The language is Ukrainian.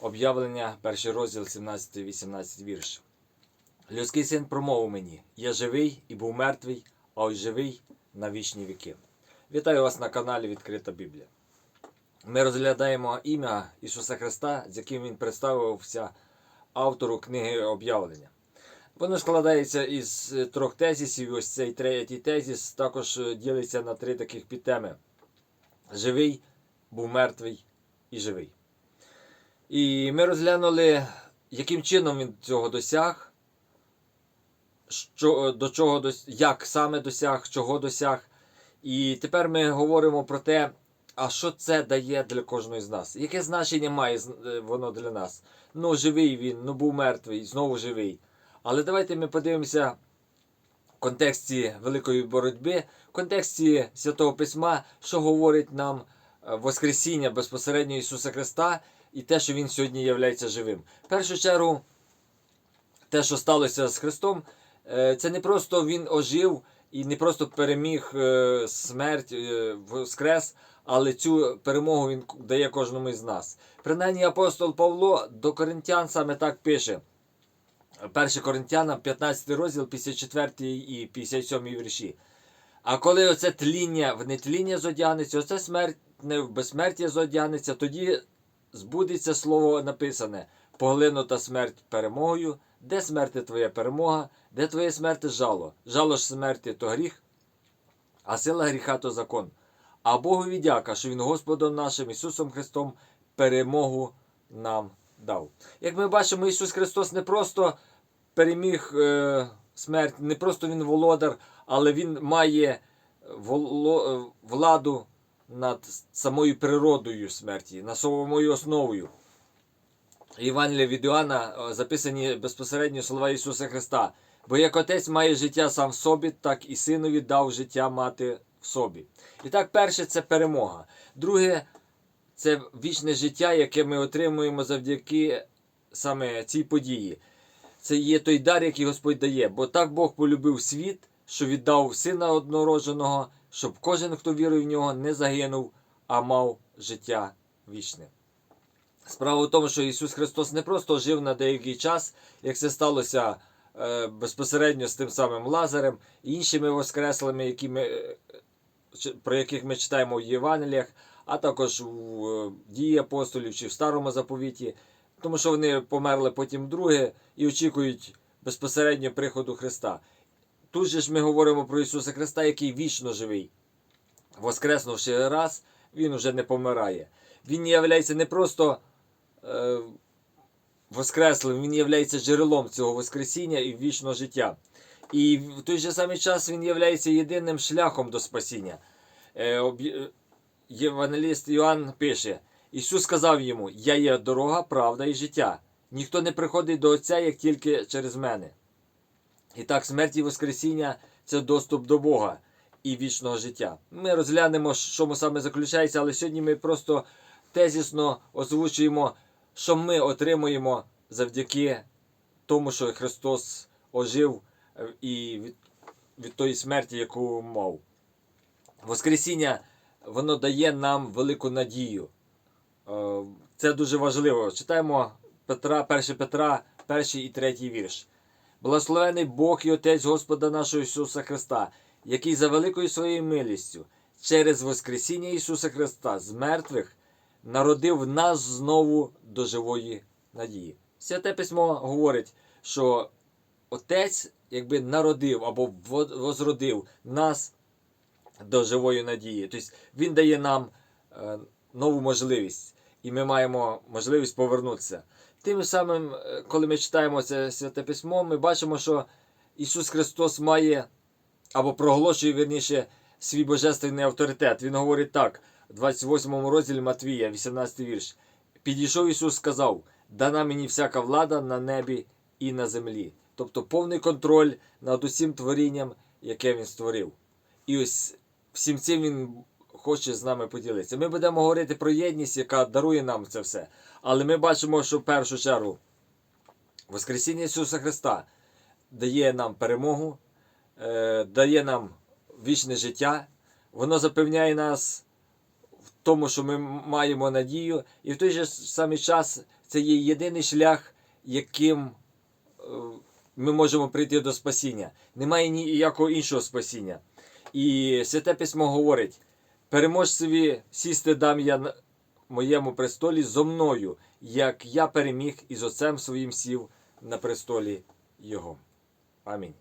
Об'явлення, перший розділ, 17-18 вірш. Людський син промовив мені: Я живий і був мертвий, а ось живий на вічні віки. Вітаю вас на каналі Відкрита Біблія. Ми розглядаємо ім'я Ісуса Христа, з яким Він представився автору книги об'явлення. Воно складається із трьох тезісів. Ось цей третій тезіс також ділиться на три таких підтеми: живий, був мертвий і живий. І ми розглянули, яким чином він цього досяг, що, до чого як саме досяг, чого досяг. І тепер ми говоримо про те, а що це дає для кожного з нас? Яке значення має е, воно для нас? Ну, живий він, ну був мертвий, знову живий. Але давайте ми подивимося в контексті великої боротьби, в контексті Святого Письма, що говорить нам е, Воскресіння безпосередньо Ісуса Христа і те, що Він сьогодні є живим. В першу чергу, те, що сталося з Христом, е, це не просто Він ожив і не просто переміг е, смерть, е, воскрес, але цю перемогу Він дає кожному із нас. Принаймні апостол Павло до Коринтян саме так пише. 1 Коринтянам, 15 розділ, 54 і 57 вірші. А коли оце тління в нетління зодягнеться, оце смерть в безсмертя зодягнеться, тоді збудеться слово написане: поглинута смерть перемогою, де смерти твоя перемога, де твоє смерти жало. Жало ж смерті то гріх, а сила гріха то закон. А Богу відяка, що Він Господом нашим Ісусом Христом перемогу нам дав. Як ми бачимо, Ісус Христос не просто переміг е, смерть, не просто Він володар, але Він має воло- е, владу над самою природою смерті, над самою основою. Євангелія від Іоанна е, записані безпосередньо слова Ісуса Христа. Бо як отець має життя сам в собі, так і синові дав життя мати в собі. І так, перше це перемога. Друге це вічне життя, яке ми отримуємо завдяки саме цій події. Це є той дар, який Господь дає. Бо так Бог полюбив світ, що віддав сина однородженого, щоб кожен, хто вірує в нього, не загинув, а мав життя вічне. Справа в тому, що Ісус Христос не просто жив на деякий час, як це сталося е, безпосередньо з тим самим Лазарем і іншими воскреслими, які ми, е, про яких ми читаємо в Євангеліях, а також у е, дії апостолів чи в Старому заповіті, тому що вони померли потім вдруге і очікують безпосередньо приходу Христа. Тут же ж ми говоримо про Ісуса Христа, який вічно живий. Воскреснувши раз, Він уже не помирає. Він є не просто е, воскреслим, він є джерелом цього Воскресіння і вічного життя. І в той же самий час він є єдиним шляхом до спасіння. Е, Євангеліст Іоанн пише: Ісус сказав йому: Я є дорога, правда і життя. Ніхто не приходить до Отця, як тільки через мене. І так, смерть і Воскресіння це доступ до Бога і вічного життя. Ми розглянемо, що саме заключається, але сьогодні ми просто тезісно озвучуємо, що ми отримуємо завдяки тому, що Христос ожив е, і від, від тої смерті, яку мав. Воскресіння воно дає нам велику надію. Е, Це дуже важливо. Читаємо Петра, 1 Петра, 1 і 3 вірш. Благословений Бог і Отець Господа нашого Ісуса Христа, який за великою своєю милістю через Воскресіння Ісуса Христа з мертвих народив нас знову до живої надії. Святе письмо говорить, що Отець якби народив або возродив нас до живої надії. Тобто Він дає нам е, нову можливість, і ми маємо можливість повернутися. Тим самим, е, коли ми читаємо це святе письмо, ми бачимо, що Ісус Христос має або проголошує вірніше свій божественний авторитет. Він говорить так, в 28 розділі Матвія, 18 вірш. Підійшов Ісус, сказав: Дана мені всяка влада на небі і на землі. Тобто повний контроль над усім творінням, яке Він створив. І ось всім цим Він хоче з нами поділитися. Ми будемо говорити про єдність, яка дарує нам це все. Але ми бачимо, що в першу чергу Воскресіння Ісуса Христа дає нам перемогу, е, дає нам вічне життя, воно запевняє нас в тому, що ми маємо надію, і в той же самий час це є єдиний шлях, яким е, ми можемо прийти до спасіння. Немає ніякого іншого спасіння. І Святе Письмо говорить: переможцеві сісти дам я на моєму престолі зо мною, як я переміг і з отцем своїм сів на престолі Його. Амінь.